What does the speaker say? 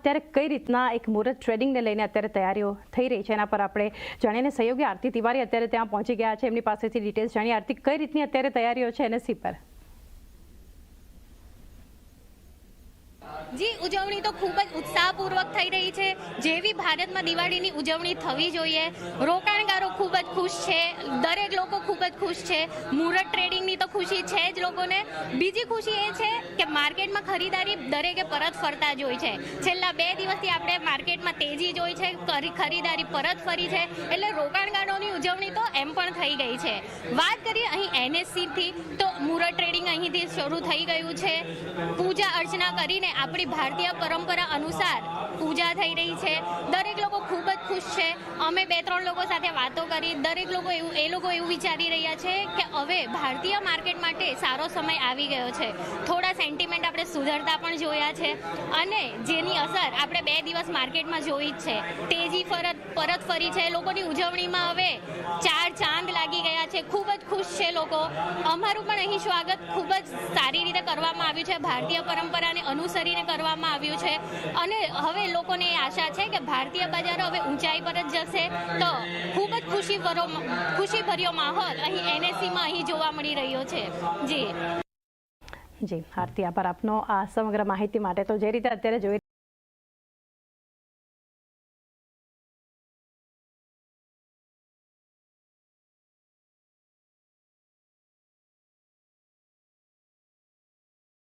અત્યારે કઈ રીતના એક મુહૂર્ત ટ્રેડિંગને લઈને અત્યારે તૈયારીઓ થઈ રહી છે એના પર આપણે જાણીને સહયોગી આરતી તિવારી અત્યારે ત્યાં પહોંચી ગયા છે. એમની પાસેથી ડિટેલ્સ જાણીએ. આરતી કઈ રીતની અત્યારે તૈયારીઓ છે એનએસસી પર? જી, ઉજવણી તો ખૂબ જ ઉત્સાહપૂર્વક થઈ રહી છે. જેવી ભારતમાં દિવાળીની ઉજવણી થવી જોઈએ, રોકાણગારો ખૂબ જ ખુશ છે, દરેક લોકો ખૂબ જ ખુશ છે, મુહૂર્ત ટ્રેડિંગની તો ખુશી છે જ લોકોને. બીજી ખુશી એ છે કે માર્કેટમાં ખરીદારી દરેકે પરત ફરતા જ હોય છે. છેલ્લા બે દિવસથી આપણે માર્કેટમાં તેજી જોઈ છે ખરીદારી પરત ફરી છે. એટલે રોકાણગારોની ઉજવણી તો થઈ ગઈ છે. વાત કરીએ અહીં એનએસસીથી તો મુરત ટ્રેડિંગ અહીંથી શરૂ થઈ ગયું છે. પૂજા અર્ચના કરીને આપણી ભારતીય પરંપરા અનુસાર પૂજા થઈ રહી છે. દરેક લોકો ખૂબ ખુશ છે. અમે બે ત્રણ લોકો સાથે વાતો કરી, દરેક લોકો એવું, એ લોકો એવું વિચારી રહ્યા છે કે હવે ભારતીય માર્કેટ માટે સારો સમય આવી ગયો છે. થોડા સેન્ટિમેન્ટ આપણે સુધરતા પણ જોયા છે અને જેની અસર આપણે બે દિવસ માર્કેટમાં જોઈ જ છે. તેજી ફરત, પરત ફરી છે. લોકોની ઉજવણીમાં હવે ચાર ચાંદ લાગી ગયા છે. ખૂબ જ ખુશ છે લોકો. અમારું પણ અહીં સ્વાગત ખૂબ જ સારી રીતે કરવામાં આવ્યું છે, ભારતીય પરંપરાને અનુસરીને કરવામાં આવ્યું છે. અને હવે લોકોને એ આશા છે કે ભારતીય બજારો હવે ઊંચાઈ પર જ જશે. તો ખૂબ જ ખુશી ભરો ખુશીભર્યો માહોલ અહીં એનએસસીમાં અહીં જોવા મળી રહ્યો છે. જી. જી, આરતી, આભાર આપનો. આ સમગ્ર માહિતી માટે તો જે રીતે અત્યારે જોઈ